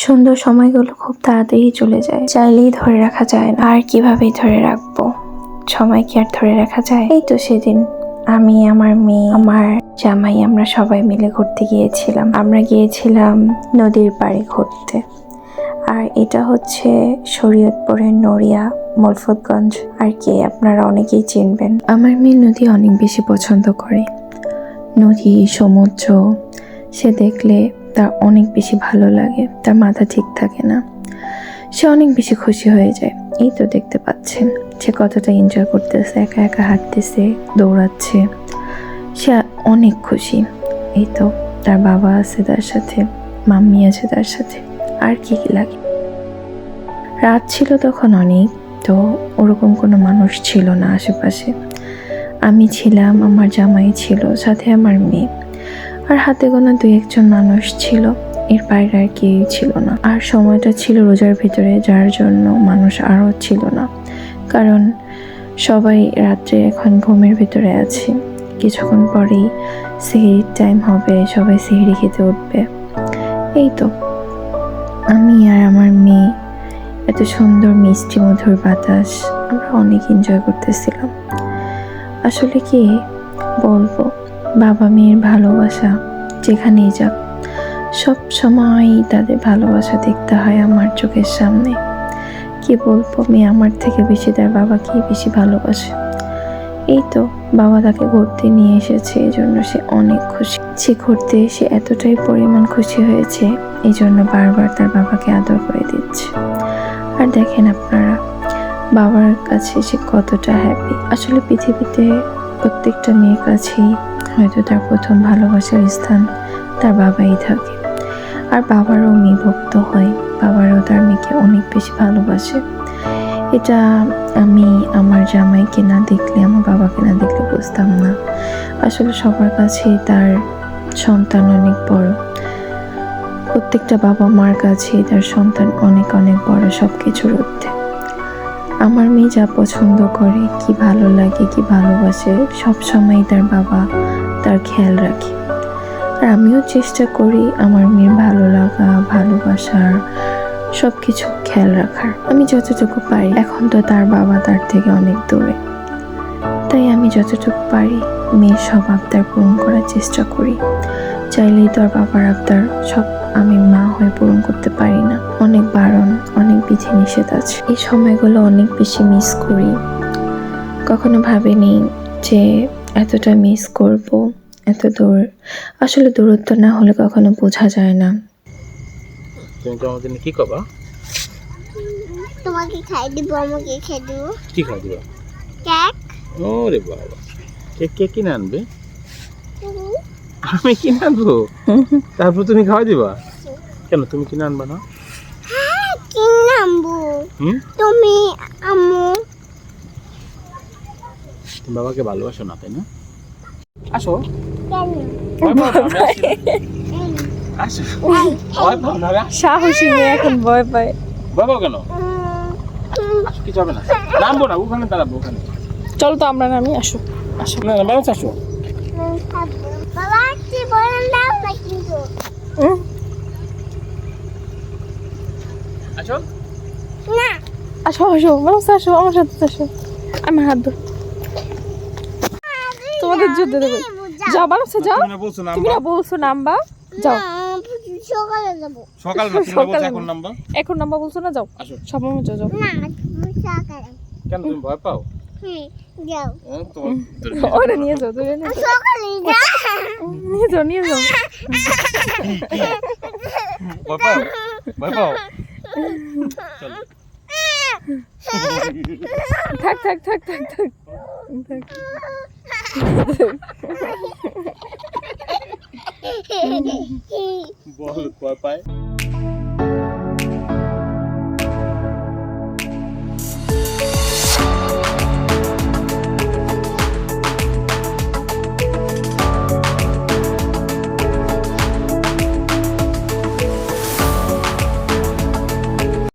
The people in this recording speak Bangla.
সুন্দর সময়গুলো খুব তাড়াতাড়ি চলে যায়। চাইলেই ধরে রাখা যায় না। আর কিভাবেই ধরে রাখব? সময় কি আর ধরে রাখা যায়? এই তো সেদিন আমি, আমার মেয়ে, আমার জামাই, আমরা সবাই মিলে ঘুরতে গিয়েছিলাম। আমরা গিয়েছিলাম নদীর পাড়ে ঘুরতে। আর এটা হচ্ছে শরীয়তপুরের নড়িয়া, মলফতগঞ্জ। আর কি, আপনারা অনেকেই চিনবেন। আমার মেয়ে নদী অনেক বেশি পছন্দ করে। নদী, সমুদ্র, সে দেখলে তার অনেক বেশি ভালো লাগে, তার মাথা ঠিক থাকে না। সে অনেক বেশি খুশি হয়ে যায়, এই তো দেখতে পাচ্ছেন। সে কতটা এনজয় করতেছে, একা একা হাঁটতেছে, দৌড়াচ্ছে। সে অনেক খুশি, এই তো তার বাবা আছে তার সাথে, মাম্মি আছে তার সাথে, আর কি কি লাগে। রাত ছিল তখন অনেক, তো ওরকম কোনো মানুষ ছিল না আশেপাশে। আমি ছিলাম, আমার জামাই ছিল, সাথে আমার মেয়ে। আর হাতে গোনা দুই একজন মানুষ ছিল, এর বাইরে আর কেউই ছিল না। আর সময়টা ছিল রোজার ভিতরে, যার জন্য মানুষ আরও ছিল না। কারণ সবাই রাত্রে এখন ঘুমের ভিতরে আছে। কিছুক্ষণ পরেই সিহির টাইম হবে, সবাই সিহিরি খেতে উঠবে। এই তো। আমি আর আমার মেয়ে, এত সুন্দর মিষ্টি মধুর বাতাস, আমরা অনেক এনজয় করতেছিলাম। আসলে কি বলব? বাবা মেয়ের ভালোবাসা যেখানেই যাক, সব সময় তাদের ভালোবাসা দেখতে হয় আমার চোখের সামনে। কি বলব, মেয়ে আমার থেকে বেশি, তার বাবাকে বেশি ভালোবাসে? এই তো বাবা তাকে ঘুরতে নিয়ে এসেছে, এই জন্য সে অনেক খুশি। সে ঘুরতে এসে এতটাই পরিমাণ খুশি হয়েছে, এই জন্য বারবার তার বাবাকে আদর করে দিচ্ছে। আর দেখেন আপনারা, বাবার কাছে সে কতটা হ্যাপি আসলে পৃথিবীতে প্রত্যেকটা মেয়ের কাছেই হয়তো তার প্রথম ভালোবাসার স্থান তার বাবাই থাকে। আর বাবারও মেয়ে হয়, বাবারও তার মেয়েকে অনেক বেশি ভালোবাসে। এটা আমি আমার জামাইকে না দেখলে, আমার বাবাকে না দেখলে বুঝতাম না। আসলে সবার কাছেই তার সন্তান অনেক বড়। প্রত্যেকটা বাবা মার কাছেই তার সন্তান অনেক অনেক বড় সব কিছুর ঊর্ধ্বে। আমার মেয়ে যা পছন্দ করে, কি ভালো লাগে, কি ভালোবাসে সব সময় তার বাবা তার খেয়াল রাখি। আর আমিও চেষ্টা করি আমার মেয়ের ভালো লাগা ভালোবাসার সব কিছু খেয়াল রাখার। আমি যতটুকু পারি, এখন তো তার বাবা তার থেকে অনেক দূরে। তাই আমি যতটুকু পারি, মেয়ের সব আবদার পূরণ করার চেষ্টা করি। চাইলেই তো আর বাবার আবদার সব আমি মা হয়ে পূরণ করতে পারি না। অনেক বারণ, অনেক বিধি নিষেধ আছে। এই সময়গুলো অনেক বেশি মিস করি। কখনো ভাবিনি যে এতটা মিস করব এত দূর। আসলে দূরত্ব না হলে কখনো বোঝা যায় না। তুমি তো আমাদের কি কবা তোমাকে খাই দিব আমাকে খেয়ে দিব। কি খাই দিবা? কেক। ওরে বাবা। কেক কে কিনে আনবে? আমি কিনে আনব? তারপর তুমি খাওয়া দিবা? কেন তুমি কিনে আনবা না? হ্যাঁ তুমি আম্মু তুমি বাবাকে ভালোবাসো না তাই না? আসো। আসো সাহসী মেয়ে এখন ভয় পায়। পাও কেন? আসো কিছু হবে না। নামবো না ওখানে দাঁড়াবো ওখানে। চলো তো আমরা নামি আসো। আসো না না আসো। বাবা কি বলেন দাও না কিন্তু আসো। না আসো আসো মানুষ আসো আমার সাথে আসো। আমি হাত ধর তোমাদের যুদ্ধ দেবে। যাও মানুষ যাও। তুমি না বলছো নাম্বা যাও। সকালে যাব। সকাল না তুমি না বলছো এখন নাম্বা বলছো না যাও। আসো। সব মনে যাও যাও। না সকালে কেন তুমি ভয় পাও? হুম যাও। হ্যাঁ, তোমার ওটা নিয়ে যাও তুমি নিয়ে যাও। নিয়ে যাও ভয় পাও? ভয় পাও? থাক থাক থাক থাক থাক। থাক। বল ভয় পায়?